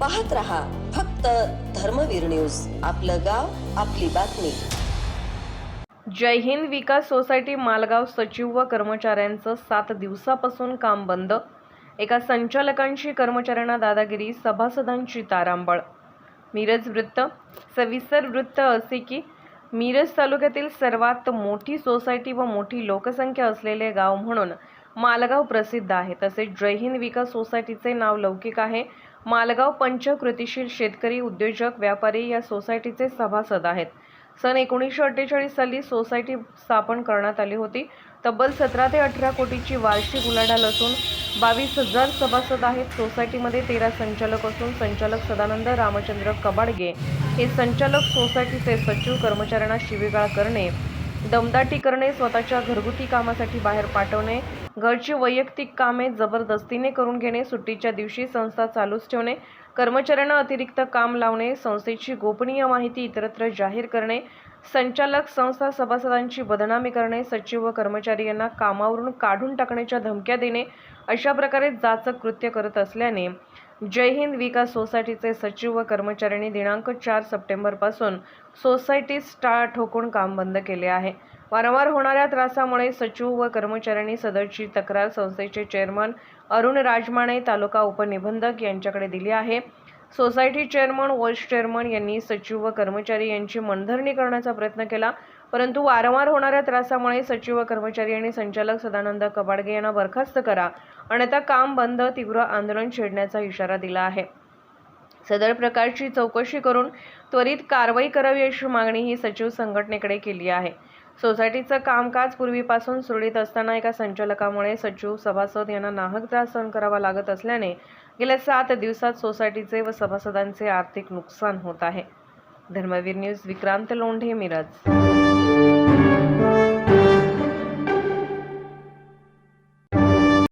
पाहत रहा फक्त धर्मवीर न्यूज. आपलं गाव आपली बातमी. जय हिंद विकास सोसायटी मालगाव सचिव व कर्मचाऱ्यांचं सात दिवसापासून काम बंद. एका संचालकांशी कर्मचाऱ्यांना दादागिरी सभासदांची तारांबळ. मिरज वृत्त सविस्तर वृत्त असे की मिरज तालुक्यातील सर्वात मोठी सोसायटी व मोठी लोकसंख्या असलेले गाव म्हणून मालगाव प्रसिद्ध आहे. तसेच जय हिंद विकास सोसायटीचे नाव लौकिक आहे. मालगाव पंचकृतिशील शेतकरी उद्योजक व्यापारी या सोसायटीचे सभासद आहेत. सन एकोणीसशे अठ्ठेचाळीस साली सोसायटी स्थापन करण्यात आली होती. तब्बल सतरा ते अठरा कोटीची वार्षिक उलाढाल असून बावीस हजार सभासद आहेत. सोसायटीमध्ये तेरा संचालक असून संचालक सदानंद रामचंद्र कबाडगे हे संचालक सोसायटीचे सचिव कर्मचाऱ्यांना शिवीगाळ करणे दमदाटी करणे स्वतःच्या घरगुती कामासाठी बाहेर पाठवणे घरची वैयक्तिक कामे जबरदस्तीने करून घेणे सुट्टीच्या दिवशी संस्था चालूच ठेवणे कर्मचाऱ्यांना अतिरिक्त काम लावणे संस्थेची गोपनीय माहिती इतरत्र जाहीर करणे संचालक संस्था सभासदांची बदनामी करणे सचिव व कर्मचारी यांना कामावरून काढून टाकण्याच्या धमक्या देणे अशा प्रकारे जाचक कृत्य करत असल्याने जय हिंद विकास सोसायटीचे सचिव व कर्मचाऱ्यांनी दिनांक चार सप्टेंबरपासून सोसायटीस टाळा ठोकून काम बंद केले आहे. वारंवार होणाऱ्या त्रासामुळे सचिव व कर्मचाऱ्यांनी सदरची तक्रार संस्थेचे चेअरमन अरुण राजमाणे तालुका उपनिबंधक यांच्याकडे दिली आहे. सोसायटी चेअरमन वाईस चेअरमन यांनी सचिव व कर्मचारी यांची मनधरणी करण्याचा प्रयत्न केला. परंतु वारंवार होणाऱ्या त्रासामुळे सचिव व कर्मचारी आणि संचालक सदानंद कबाडगे यांना बरखास्त करा. आणि आता काम बंद तीव्र आंदोलन छेडण्याचा इशारा दिला आहे. सदर प्रकारची चौकशी करून त्वरित कारवाई करावी अशी मागणी ही सचिव संघटनेकडे केली आहे. सोसायटीचं कामकाज पूर्वीपासून सुरळीत असताना एका संचालकामुळे सचिव सभासद यांना नाहक त्रास सहन करावा लागत असल्याने गेल्या सात दिवसात सोसायटीचे व सभासदांचे आर्थिक नुकसान होत आहे. धर्मवीर न्यूज विक्रांत लोंढे मिरज.